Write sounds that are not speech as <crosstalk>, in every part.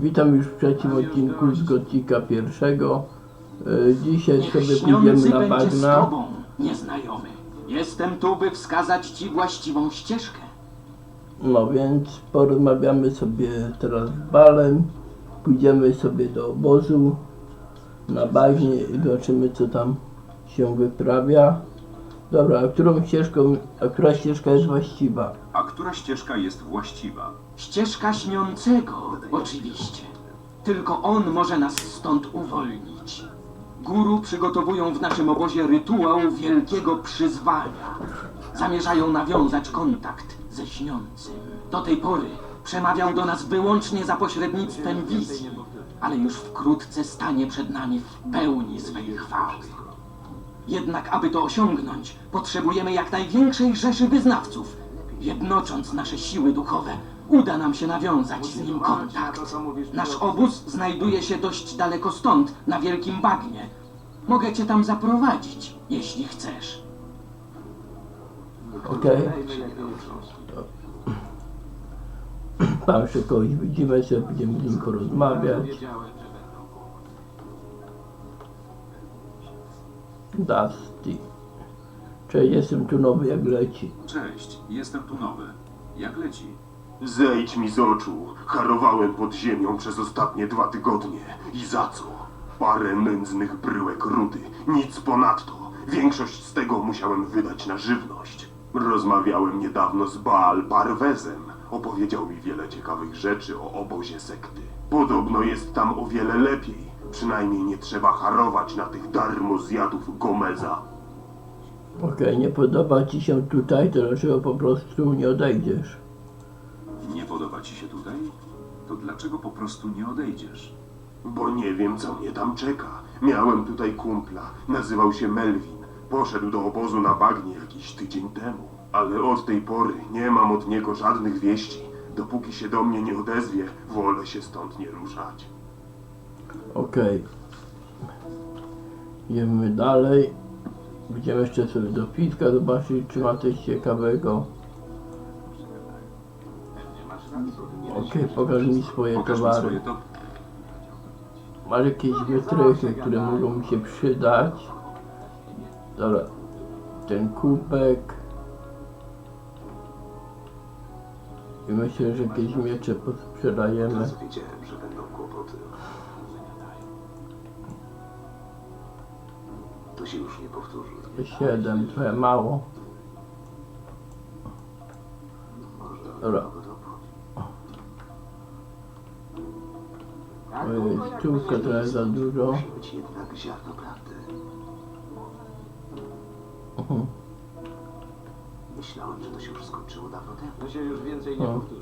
Witam już w trzecim odcinku z Gotika pierwszego. E, Dzisiaj sobie pójdziemy na bagna. tobą, nieznajomy. Jestem tu, by wskazać ci właściwą ścieżkę. No więc porozmawiamy sobie teraz z Balem. Pójdziemy sobie do obozu na bagnie i zobaczymy co tam się wyprawia. Dobra, a którą ścieżką, a która ścieżka jest właściwa? A która ścieżka jest właściwa? Ścieżka śniącego, oczywiście. Tylko on może nas stąd uwolnić. Guru przygotowują w naszym obozie rytuał wielkiego przyzwania. Zamierzają nawiązać kontakt ze śniącym. Do tej pory przemawiał do nas wyłącznie za pośrednictwem wizji, ale już wkrótce stanie przed nami w pełni swej chwały. Jednak aby to osiągnąć, potrzebujemy jak największej rzeszy wyznawców. Jednocząc nasze siły duchowe, uda nam się nawiązać z nim kontakt. Nasz obóz znajduje się dość daleko stąd, na Wielkim Bagnie. Mogę cię tam zaprowadzić, jeśli chcesz. Okej. <clears throat> Tam jeszcze kogoś widzimy, sobie będziemy z nim porozmawiać. Dusty. Cześć, jestem tu nowy jak leci. Cześć, jestem tu nowy. Jak leci? Zejdź mi z oczu. Harowałem pod ziemią przez ostatnie dwa tygodnie. I za co? Parę nędznych bryłek rudy. Nic ponadto. Większość z tego musiałem wydać na żywność. Rozmawiałem niedawno z Baal Parwezem. Opowiedział mi wiele ciekawych rzeczy o obozie sekty. Podobno jest tam o wiele lepiej. Przynajmniej nie trzeba harować na tych darmozjadów Gomeza. Okej, nie podoba ci się tutaj, to dlaczego po prostu nie odejdziesz? Nie podoba ci się tutaj? To dlaczego po prostu nie odejdziesz? Bo nie wiem, co mnie tam czeka. Miałem tutaj kumpla, nazywał się Melvin. Poszedł do obozu na bagnie jakiś tydzień temu. Ale od tej pory nie mam od niego żadnych wieści. Dopóki się do mnie nie odezwie, wolę się stąd nie ruszać. Okej. Idziemy dalej. Będziemy jeszcze sobie do piska zobaczyć, czy ma coś ciekawego. Okej, pokaż mi swoje Pokaż mi towary. swoje to... Masz jakieś wytrychy, które mogą mi się przydać? Dobra. Ten kubek. I myślę, że jakieś miecze sprzedajemy. wiedziałem, że będą kłopoty. To się już nie powtórzy. 7, trochę mało. Dobra. Ojej, Stówka trochę za dużo. być jednak ziarno prawdy. Myślałem, że to się już skończyło dawno temu. To się już więcej nie powtórzy.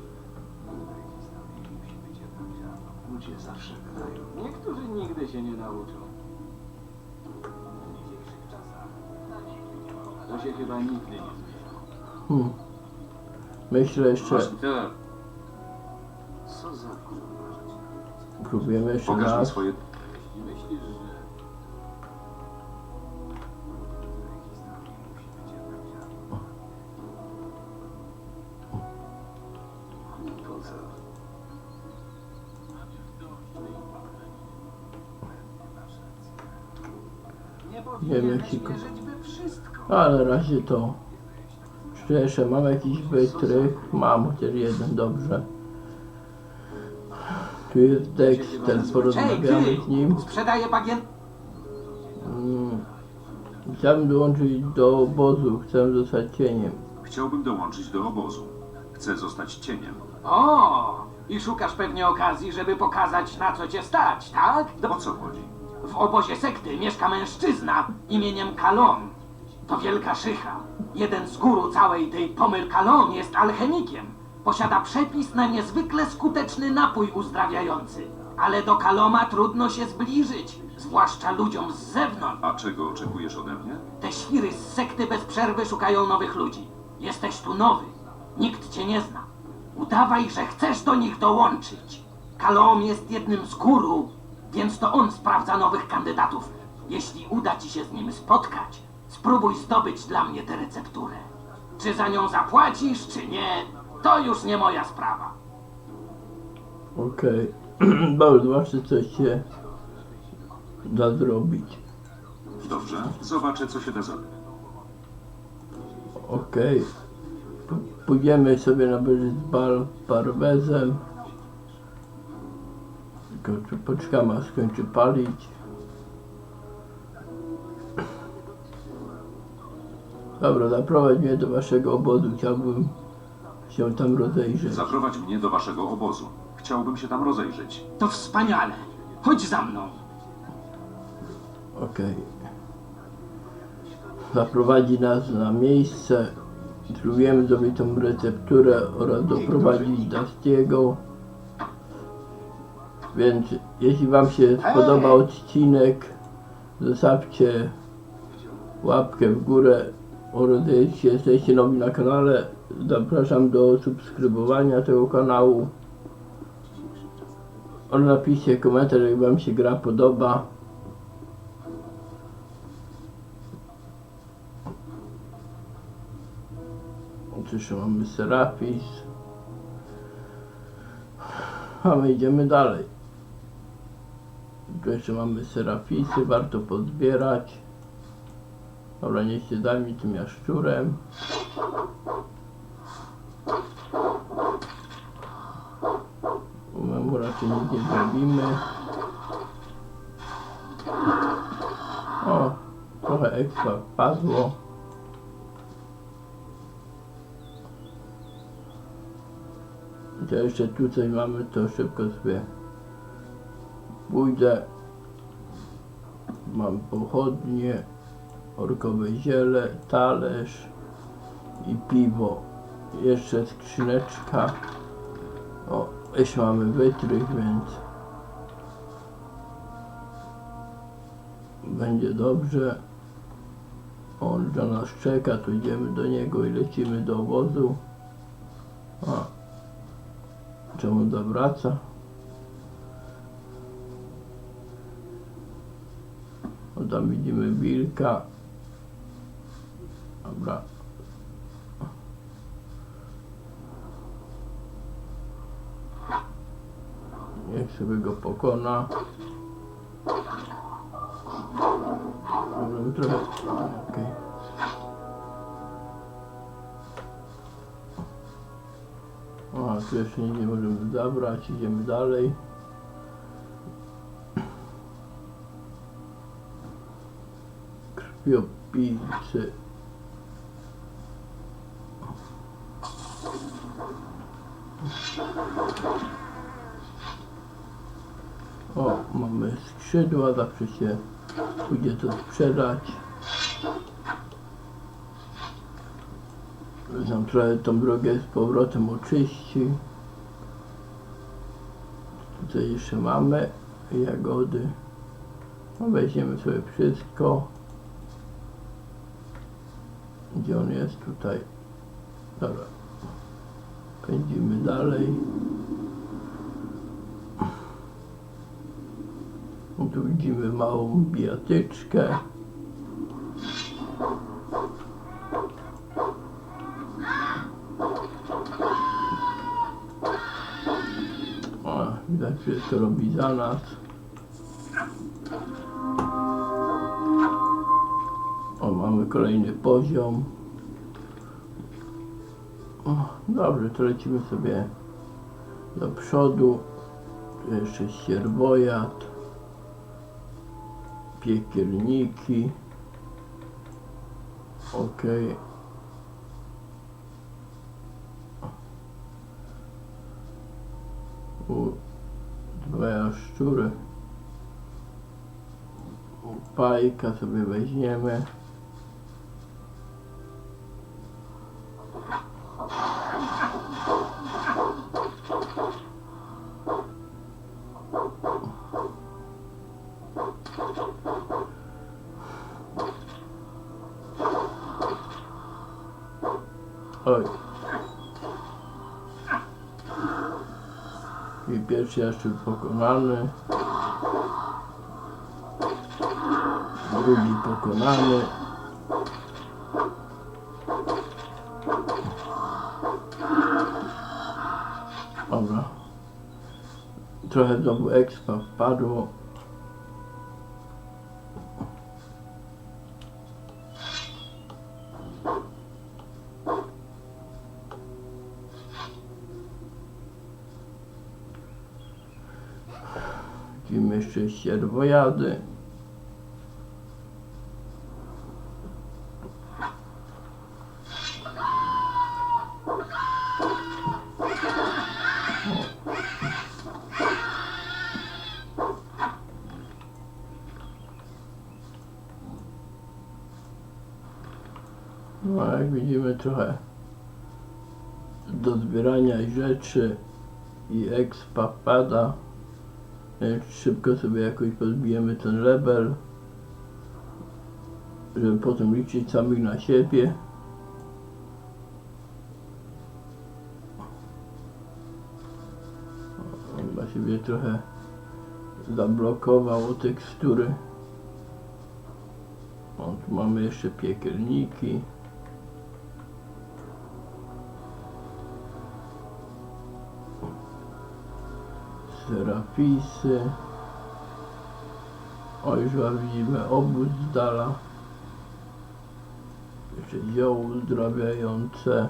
Ludzie zawsze gadają. Niektórzy nigdy się nie nauczą. To się chyba nigdy nie zmieni. Hmm. Myślę jeszcze, tyle. Co za próbujemy jeszcze Pokaż mi raz. swoje... Myślisz, że... poza. Nie jak się... ko- wierzyć we wszystko. Ale na razie to. Jeszcze mam jakiś wytrych. Mam chociaż jeden, dobrze. Tu jest Dexter, Hej, porozmawiamy ty! z nim. Sprzedaję bagien... Mm. Chciałbym dołączyć do obozu, chcę zostać cieniem. Chciałbym dołączyć do obozu. Chcę zostać cieniem. O! I szukasz pewnie okazji, żeby pokazać na co cię stać, tak? O co chodzi? W obozie sekty mieszka mężczyzna imieniem Kalon. To wielka szycha. Jeden z guru całej tej pomyl Kalon jest alchemikiem. Posiada przepis na niezwykle skuteczny napój uzdrawiający. Ale do Kaloma trudno się zbliżyć, zwłaszcza ludziom z zewnątrz. A czego oczekujesz ode mnie? Te świry z sekty bez przerwy szukają nowych ludzi. Jesteś tu nowy. Nikt cię nie zna. Udawaj, że chcesz do nich dołączyć. Kalom jest jednym z guru, więc to on sprawdza nowych kandydatów. Jeśli uda ci się z nim spotkać, spróbuj zdobyć dla mnie tę recepturę. Czy za nią zapłacisz, czy nie, to już nie moja sprawa. Okej. <clears throat> bo zwłaszcza coś się da zrobić. Dobrze, zobaczę, co się da zrobić. Okej. P- Pójdziemy sobie na bal parwezem. Tylko czy poczekamy, aż skończy palić. Dobra, zaprowadź mnie do waszego obozu. Chciałbym się tam rozejrzeć. Zaprowadź mnie do waszego obozu. Chciałbym się tam rozejrzeć. To wspaniale. Chodź za mną. Okej. Zaprowadzi nas na miejsce. Spróbujemy zrobić tą recepturę oraz doprowadzić Dustiego. Więc jeśli Wam się spodoba odcinek, zostawcie łapkę w górę oraz jeśli jesteście nowi na kanale, zapraszam do subskrybowania tego kanału. Oraz napiszcie komentarz, jak Wam się gra podoba. Jeszcze mamy Serafis. A my idziemy dalej. Tu jeszcze mamy Serafisy, warto pozbierać. Dobra, niech się zajmie tym jaszczurem. Raczej nic nie zrobimy. O, trochę ekstra padło. To jeszcze tu coś mamy, to szybko sobie pójdę. Mam pochodnie, orkowe ziele, talerz i piwo. Jeszcze skrzyneczka. O, jeszcze mamy wytrych, więc będzie dobrze. On na nas czeka, to idziemy do niego i lecimy do obozu. A, czemu zawraca? O, tam widzimy wilka. Dobra. Niech sobie go pokona. Dobra, trochę. Okej. O, tu jeszcze nie możemy zabrać, idziemy dalej. Krwiopijcy. O, mamy skrzydła, zawsze się pójdzie to sprzedać. Nam trochę tą drogę z powrotem oczyści. Tutaj jeszcze mamy jagody. No weźmiemy sobie wszystko. Gdzie on jest? Tutaj. Dobra. Pędzimy dalej. Widzimy małą bijatyczkę. O, widać, to robi za nas. O, mamy kolejny poziom. O, dobrze, to lecimy sobie do przodu. Jeszcze ścierwojad. Piekielniki. Okej. U, dwa jaszczury. Pajka sobie weźmiemy. Pierwszy pokonany. Drugi pokonany. Dobra. trochę znowu expa wpadło. Ścierwojady. No jak widzimy trochę do zbierania rzeczy i expa pada. Szybko sobie jakoś pozbijemy ten level, żeby potem liczyć samych na siebie. Chyba siebie trochę zablokowało tekstury. O, tu mamy jeszcze piekielniki. Serafisy. O, już widzimy obóz z dala. Jeszcze zioło uzdrawiające.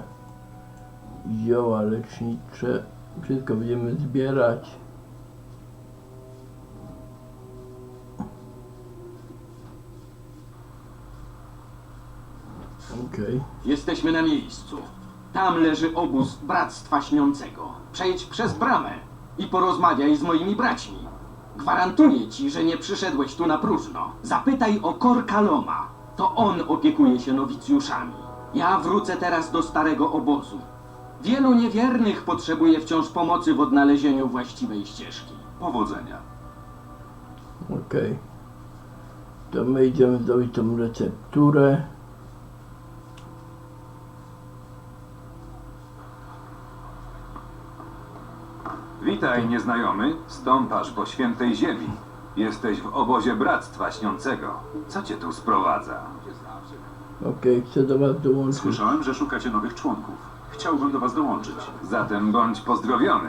Zioła lecznicze. Wszystko będziemy zbierać. Okej. Jesteśmy na miejscu. Tam leży obóz Bractwa Śniącego. Przejdź przez bramę i porozmawiaj z moimi braćmi. Gwarantuję ci, że nie przyszedłeś tu na próżno. Zapytaj o Korkaloma. To on opiekuje się nowicjuszami. Ja wrócę teraz do starego obozu. Wielu niewiernych potrzebuje wciąż pomocy w odnalezieniu właściwej ścieżki. Powodzenia. Okej. To my idziemy zrobić tą recepturę. Witaj, nieznajomy. Stąpasz po świętej ziemi. Jesteś w obozie Bractwa Śniącego. Co cię tu sprowadza? Okej, chcę do was dołączyć. Słyszałem, że szukacie nowych członków. Chciałbym do was dołączyć. Zatem bądź pozdrowiony.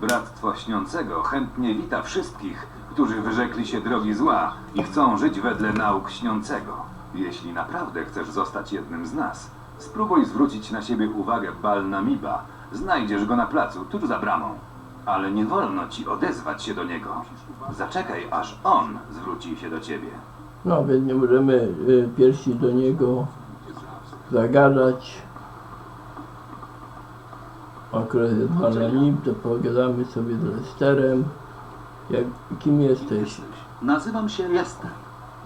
Bractwo Śniącego chętnie wita wszystkich, którzy wyrzekli się drogi zła i chcą żyć wedle nauk Śniącego. Jeśli naprawdę chcesz zostać jednym z nas, spróbuj zwrócić na siebie uwagę Balnamiba. Znajdziesz go na placu, tuż za bramą. Ale nie wolno ci odezwać się do niego. Zaczekaj, aż on zwróci się do ciebie. No więc nie możemy y, pierwsi do niego zagadać. Akurat jest pana nim, to pogadamy sobie z Lesterem. Jak, kim jesteś? Nazywam się Lester.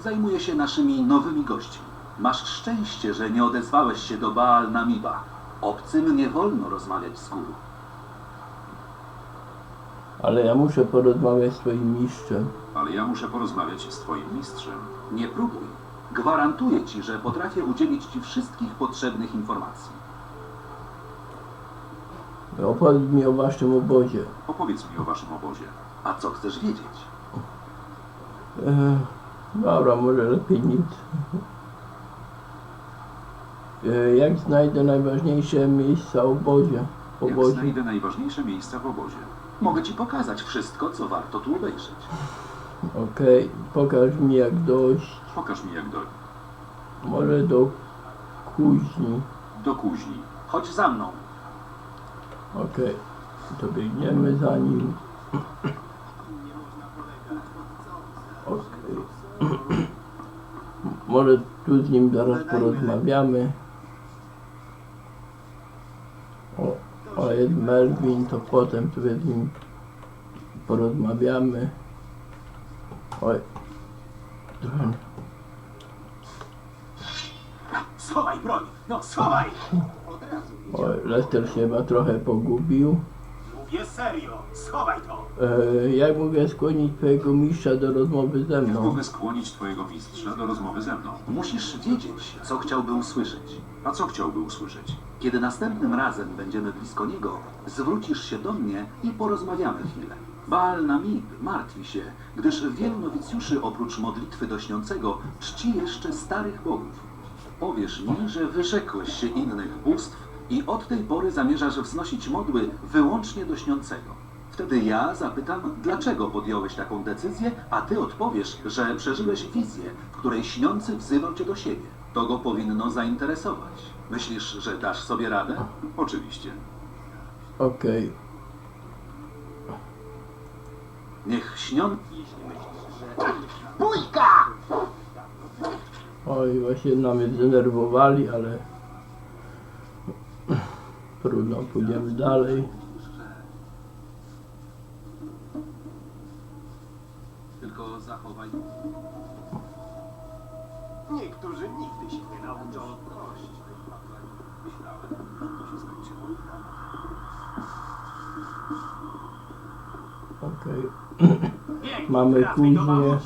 Zajmuję się naszymi nowymi gośćmi. Masz szczęście, że nie odezwałeś się do Baal Namiba. Obcym nie wolno rozmawiać z guru. Ale ja muszę porozmawiać z twoim mistrzem. Ale ja muszę porozmawiać z twoim mistrzem. Nie próbuj. Gwarantuję ci, że potrafię udzielić ci wszystkich potrzebnych informacji. Opowiedz mi o waszym obozie. Opowiedz mi o waszym obozie. A co chcesz wiedzieć? E, dobra, może lepiej nic. E, jak znajdę najważniejsze miejsca w obozie? W Jak obozie. znajdę najważniejsze miejsca w obozie? Mogę ci pokazać wszystko, co warto tu obejrzeć. Okej, pokaż mi jak dojść. Pokaż mi jak do... Może do kuźni. do kuźni. Chodź za mną. Okej, to biegniemy za nim. Okej. <clears throat> Może tu z nim zaraz porozmawiamy. O, jest Melvin, to potem sobie z nim porozmawiamy. Oj. Schowaj broń! No, schowaj! Oj, Lester się chyba trochę pogubił. Mówię serio! Schowaj! E, jak mogę skłonić twojego mistrza do rozmowy ze Jak mną? mogę skłonić twojego mistrza do rozmowy ze mną? Musisz wiedzieć, co chciałby usłyszeć. A co chciałby usłyszeć? Kiedy następnym razem będziemy blisko niego, zwrócisz się do mnie i porozmawiamy chwilę. Baal Namib martwi się, gdyż wielu nowicjuszy oprócz modlitwy do śniącego czci jeszcze starych bogów. Powiesz mi, że wyrzekłeś się innych bóstw i od tej pory zamierzasz wznosić modły wyłącznie do śniącego. Wtedy ja zapytam, dlaczego podjąłeś taką decyzję, a ty odpowiesz, że przeżyłeś wizję, w której śniący wzywał cię do siebie. To go powinno zainteresować. Myślisz, że dasz sobie radę? Oczywiście. Okej. Niech śniący... Oj, właśnie na mnie zdenerwowali, ale trudno, pójdziemy dalej. Zachowaj... Niektórzy nigdy się nie nauczą odprościć. Myślałem, że to się skończyło. Okej. Mamy kuźnię.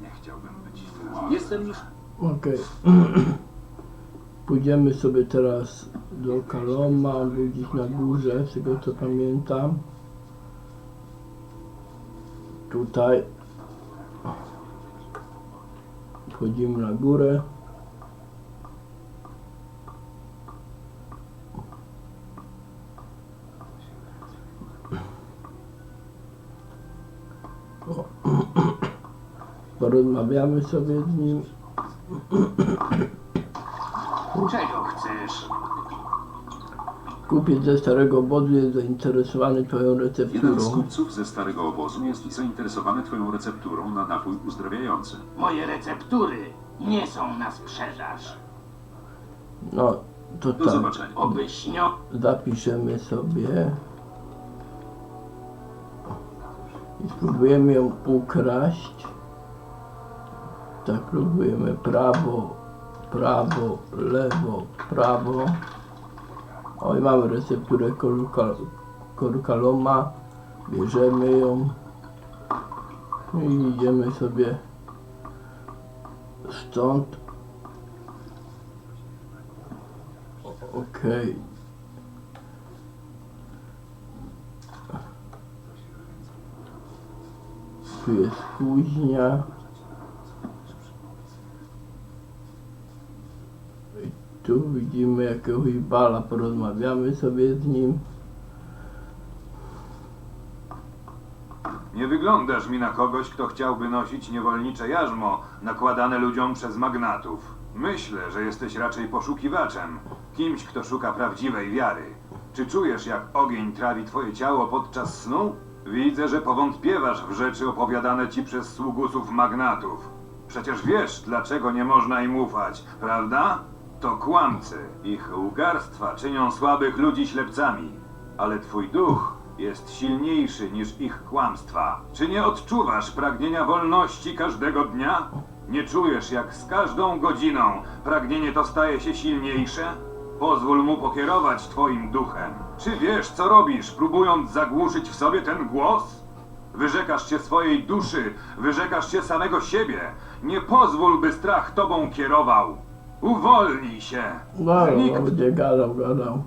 Nie chciałbym być Jestem już... Okej. <clears throat> Pójdziemy sobie teraz do Kaloma, gdzieś na górze, z tego co pamiętam. Tutaj. Wchodzimy na górę. O. Porozmawiamy sobie z nim. Czego chcesz? Kupiec ze starego obozu jest zainteresowany twoją Jeden z recepturą. kupców ze starego obozu jest zainteresowany Twoją recepturą na napój uzdrawiający. Moje receptury nie są na sprzedaż. No, to Do tak. zobaczenia. Oby śnią... Zapiszemy sobie. I spróbujemy ją ukraść. Tak, próbujemy prawo, prawo, lewo, prawo. Oj, mamy recepturę korka, korkaloma. Bierzemy ją. I idziemy sobie stąd. Okej. Tu jest kuźnia. I tu widzimy jakiegoś bala, porozmawiamy sobie z nim. Nie wyglądasz mi na kogoś, kto chciałby nosić niewolnicze jarzmo nakładane ludziom przez magnatów. Myślę, że jesteś raczej poszukiwaczem, kimś, kto szuka prawdziwej wiary. Czy czujesz, jak ogień trawi twoje ciało podczas snu? Widzę, że powątpiewasz w rzeczy opowiadane ci przez sługusów magnatów. Przecież wiesz, dlaczego nie można im ufać, prawda? To kłamcy. Ich łgarstwa czynią słabych ludzi ślepcami. Ale twój duch jest silniejszy niż ich kłamstwa. Czy nie odczuwasz pragnienia wolności każdego dnia? Nie czujesz, jak z każdą godziną pragnienie to staje się silniejsze? Pozwól mu pokierować twoim duchem. Czy wiesz, co robisz, próbując zagłuszyć w sobie ten głos? Wyrzekasz się swojej duszy, wyrzekasz się samego siebie. Nie pozwól, by strach tobą kierował. Uwolnij się. No, Nikt no, będzie gadał, gadał.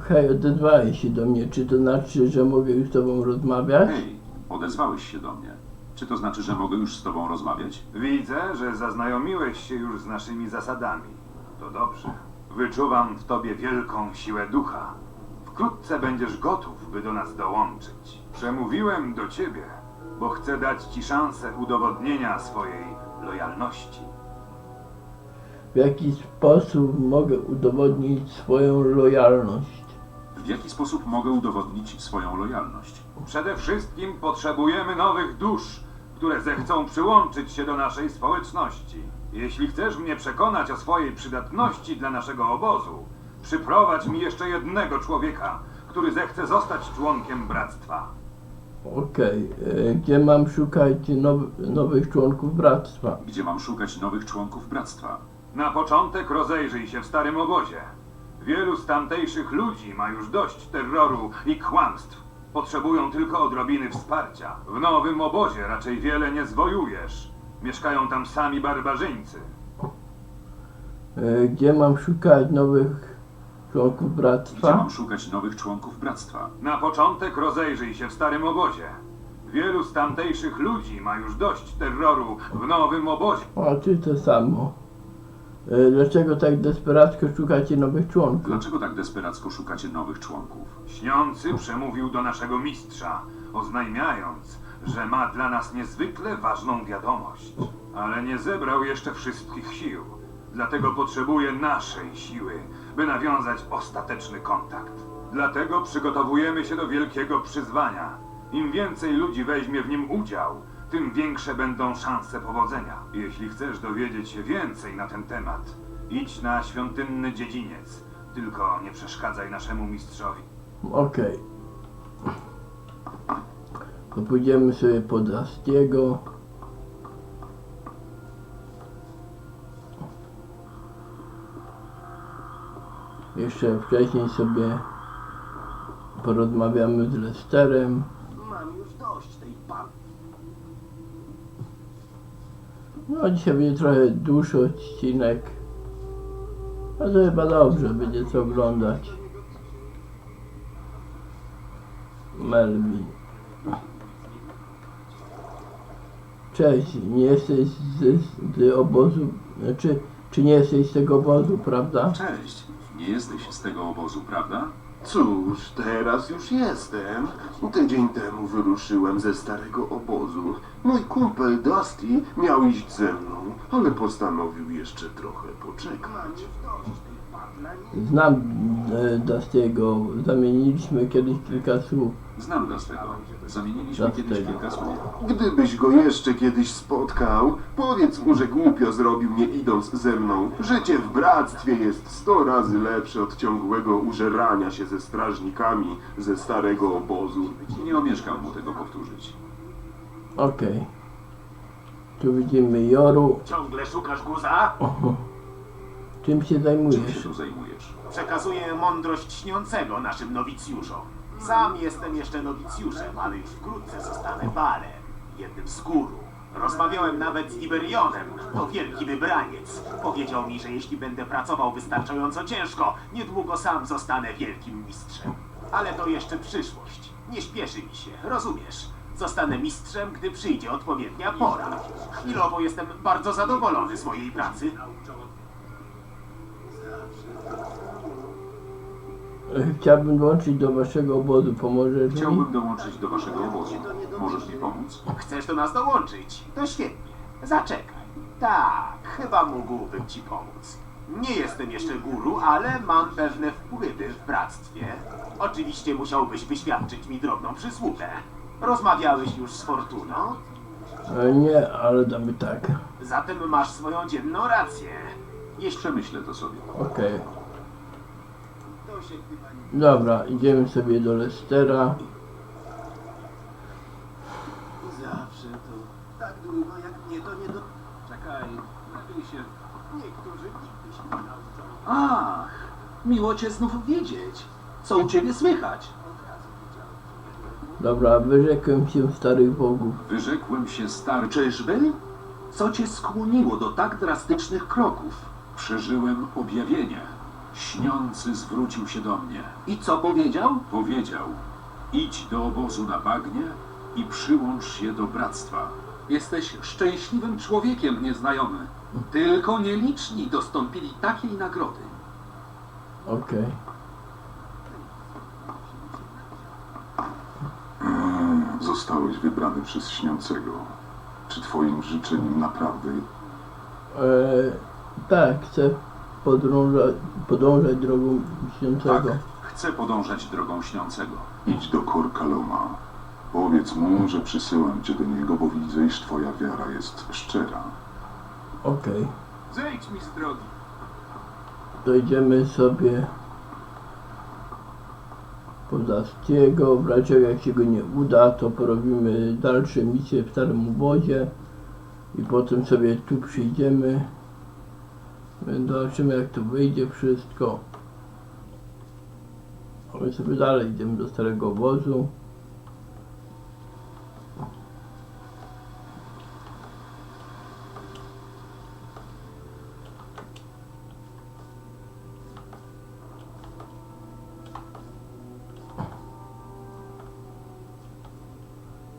Hej, odezwałeś się do mnie. Czy to znaczy, że mogę już z tobą rozmawiać? Hej, odezwałeś się do mnie. Czy to znaczy, że mogę już z Tobą rozmawiać? Widzę, że zaznajomiłeś się już z naszymi zasadami. To dobrze. Wyczuwam w tobie wielką siłę ducha. Wkrótce będziesz gotów, by do nas dołączyć. Przemówiłem do ciebie, bo chcę dać ci szansę udowodnienia swojej lojalności. W jaki sposób mogę udowodnić swoją lojalność? W jaki sposób mogę udowodnić swoją lojalność? Przede wszystkim potrzebujemy nowych dusz, które zechcą przyłączyć się do naszej społeczności. Jeśli chcesz mnie przekonać o swojej przydatności dla naszego obozu, przyprowadź mi jeszcze jednego człowieka, który zechce zostać członkiem bractwa. Okej, e, gdzie mam szukać now, nowych członków bractwa? Gdzie mam szukać nowych członków bractwa? Na początek rozejrzyj się w starym obozie. Wielu z tamtejszych ludzi ma już dość terroru i kłamstw. Potrzebują tylko odrobiny wsparcia. W nowym obozie raczej wiele nie zwojujesz. Mieszkają tam sami barbarzyńcy. E, Gdzie mam szukać nowych członków Gdzie bractwa? mam szukać nowych członków bractwa? Na początek rozejrzyj się w starym obozie. Wielu z tamtejszych ludzi ma już dość terroru w nowym obozie. O, czy to samo? E, Dlaczego tak desperacko szukacie nowych członków? Dlaczego tak desperacko szukacie nowych członków? Śniący przemówił do naszego mistrza, oznajmiając, że ma dla nas niezwykle ważną wiadomość. Ale nie zebrał jeszcze wszystkich sił. Dlatego potrzebuje naszej siły, by nawiązać ostateczny kontakt. Dlatego przygotowujemy się do wielkiego przyzwania. Im więcej ludzi weźmie w nim udział, tym większe będą szanse powodzenia. Jeśli chcesz dowiedzieć się więcej na ten temat, idź na świątynny dziedziniec. Tylko nie przeszkadzaj naszemu mistrzowi. Okej. To pójdziemy sobie pod Astiego. Jeszcze wcześniej sobie porozmawiamy z Lesterem. Mam już dość tej pan. No dzisiaj będzie trochę dłuższy odcinek. Ale to chyba dobrze, będzie co oglądać. Melvin. Cześć, nie jesteś z, z obozu, znaczy, czy nie jesteś z tego obozu, prawda? Cześć. Nie jesteś z tego obozu, prawda? Cóż, teraz już jestem. Tydzień temu wyruszyłem ze starego obozu. Mój kumpel Dusty miał iść ze mną, ale postanowił jeszcze trochę poczekać. Znam e, Dustiego, zamieniliśmy kiedyś kilka słów. Znam Dastego. Zamieniliśmy kiedyś kilka słów. Gdybyś go jeszcze kiedyś spotkał, powiedz mu, że głupio zrobił nie idąc ze mną. Życie w bractwie jest sto razy lepsze od ciągłego użerania się ze strażnikami ze starego obozu. Nie omieszkam mu tego powtórzyć. Okej. Tu widzimy Joru. Ciągle szukasz guza? Czym się Czym się zajmujesz? tu zajmujesz? Przekazuję mądrość śniącego naszym nowicjuszom. Sam jestem jeszcze nowicjuszem, ale już wkrótce zostanę balem, jednym z guru. Rozmawiałem nawet z Iberionem, to wielki wybraniec. Powiedział mi, że jeśli będę pracował wystarczająco ciężko, niedługo sam zostanę wielkim mistrzem. Ale to jeszcze przyszłość. Nie śpieszy mi się, rozumiesz? Zostanę mistrzem, gdy przyjdzie odpowiednia pora. Chwilowo jestem bardzo zadowolony z mojej pracy. Chciałbym dołączyć do waszego obozu, pomożesz mi? Chciałbym dołączyć do waszego obozu. Możesz mi pomóc? Chcesz do nas dołączyć? To świetnie. Zaczekaj. Tak, chyba mógłbym ci pomóc. Nie jestem jeszcze guru, ale mam pewne wpływy w bractwie. Oczywiście musiałbyś wyświadczyć mi drobną przysługę. Rozmawiałeś już z Fortuną? E, Nie, ale damy tak. Zatem masz swoją dzienną rację. Jeśli Przemyślę to sobie. Okej. to się chyba nie... Dobra, idziemy sobie do Lestera. Zawsze to... Tak długo jak mnie to nie do... Czekaj, lepiej się... Niektórzy nigdy się nie nauczą. Ach, miło cię znów widzieć. Co u ciebie słychać? Dobra, wyrzekłem się starych bogów. Wyrzekłem się stary... Czyżby? Co cię skłoniło do tak drastycznych kroków? Przeżyłem objawienie. Śniący zwrócił się do mnie. I co powiedział? Powiedział, idź do obozu na bagnie i przyłącz się do bractwa. Jesteś szczęśliwym człowiekiem, nieznajomy. Tylko nieliczni dostąpili takiej nagrody. Okej. Zostałeś wybrany przez śniącego. Czy twoim życzeniem naprawdę E, Tak, chcę podążać, podążać drogą śniącego. Tak, chcę podążać drogą śniącego. Idź do Korkaloma. Powiedz mu, że przysyłam cię do niego, bo widzę, iż twoja wiara jest szczera. Okej. Zejdź mi z drogi. Dojdziemy sobie Podastiego. W razie jak się go nie uda, to porobimy dalsze misje w Starym Obozie i potem sobie tu przyjdziemy. Zobaczymy jak to wyjdzie wszystko. My sobie dalej idziemy do Starego Obozu.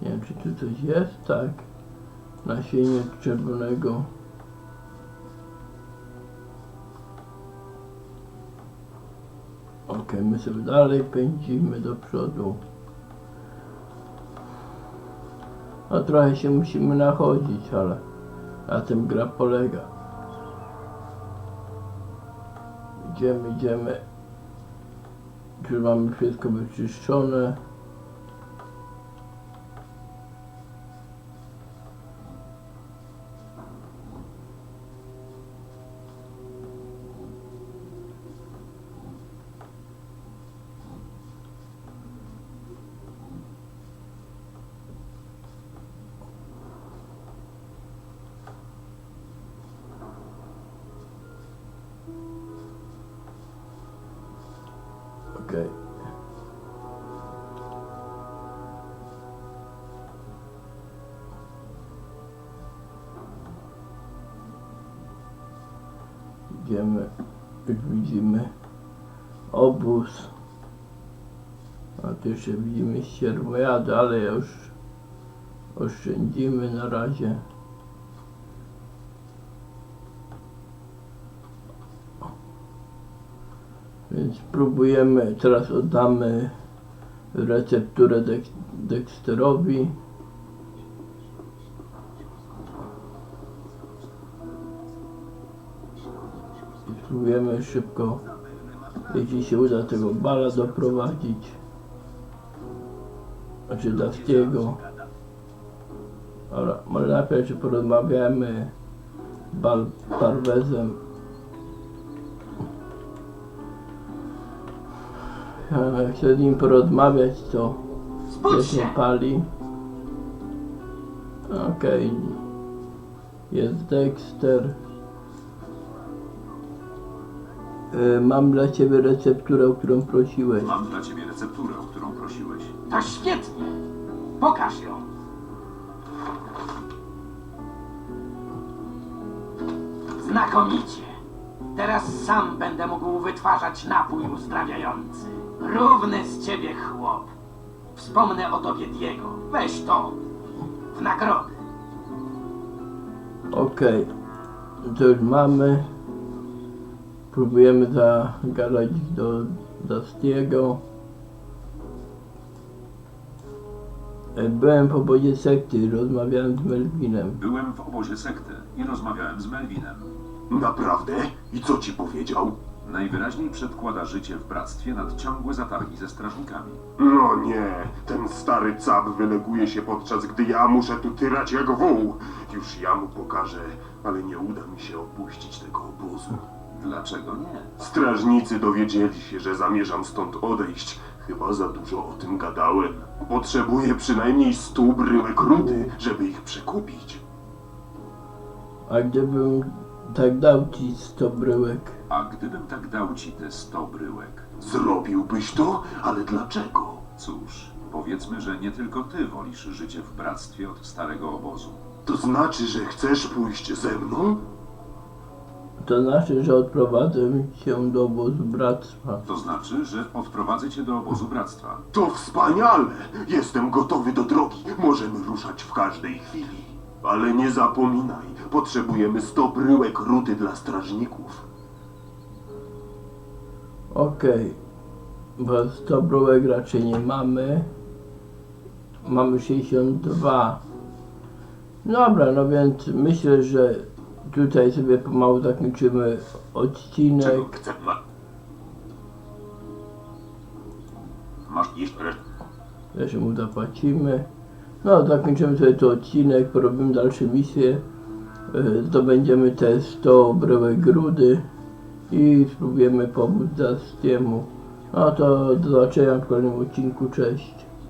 Nie wiem, czy tu coś jest? Tak. Nasienie czerwonego. My sobie dalej pędzimy do przodu. No trochę się musimy nachodzić, ale na tym gra polega. Idziemy, idziemy. Już mamy wszystko wyczyszczone. Okej. Idziemy, już widzimy obóz. A tu jeszcze widzimy ścierwojady, ale już oszczędzimy na razie. Więc próbujemy, teraz oddamy recepturę Dex Dexterowi. I spróbujemy szybko, jeśli się uda tego bala doprowadzić. Znaczy Dastiego. Dobra, może najpierw porozmawiamy bal Parwezem. Chcę z nim porozmawiać, to Spójrz jest się! pali. Okej. Jest Dexter. Y, Mam dla ciebie recepturę, o którą prosiłeś. Mam dla ciebie recepturę, o którą prosiłeś. To świetnie! Pokaż ją! Znakomicie! Teraz sam będę mógł wytwarzać napój uzdrawiający. Równy z ciebie chłop. Wspomnę o tobie Diego. Weź to. W nagrodę. Okej. To już mamy. Próbujemy zagadać do Dastiego. E, Byłem w obozie sekty, rozmawiałem z Melvinem. Byłem w obozie sekty i rozmawiałem z Melvinem. Naprawdę? I co ci powiedział? Najwyraźniej przedkłada życie w bractwie nad ciągłe zatargi ze strażnikami. No nie, ten stary cap wyleguje się podczas gdy ja muszę tu tyrać jak wół. Już ja mu pokażę, ale nie uda mi się opuścić tego obozu. Dlaczego nie? Strażnicy dowiedzieli się, że zamierzam stąd odejść. Chyba za dużo o tym gadałem. Potrzebuję przynajmniej stu bryłek rudy, żeby ich przekupić. A gdybym tak dał ci 100 bryłek, A gdybym tak dał ci te 100 bryłek? Zrobiłbyś to? Ale dlaczego? Cóż, powiedzmy, że nie tylko ty wolisz życie w bractwie od starego obozu. To znaczy, że chcesz pójść ze mną? to znaczy, że odprowadzę się do obozu bractwa. To znaczy, że odprowadzę cię do obozu bractwa. To wspaniale! Jestem gotowy do drogi. Możemy ruszać w każdej chwili. Ale nie zapominaj, potrzebujemy 100 bryłek rudy dla strażników. Okej, bo 100 bryłek raczej nie mamy. Mamy 62. Dobra, no więc myślę, że tutaj sobie pomału zakończymy odcinek. Czego chcę? Ma... Masz jeszcze... Jeszcze mu zapłacimy. No, zakończymy sobie ten odcinek, porobimy dalsze misje. Yy, Zdobędziemy te 100 bryłek grudy i spróbujemy pomóc Dastiemu. No to do zobaczenia w kolejnym odcinku, cześć.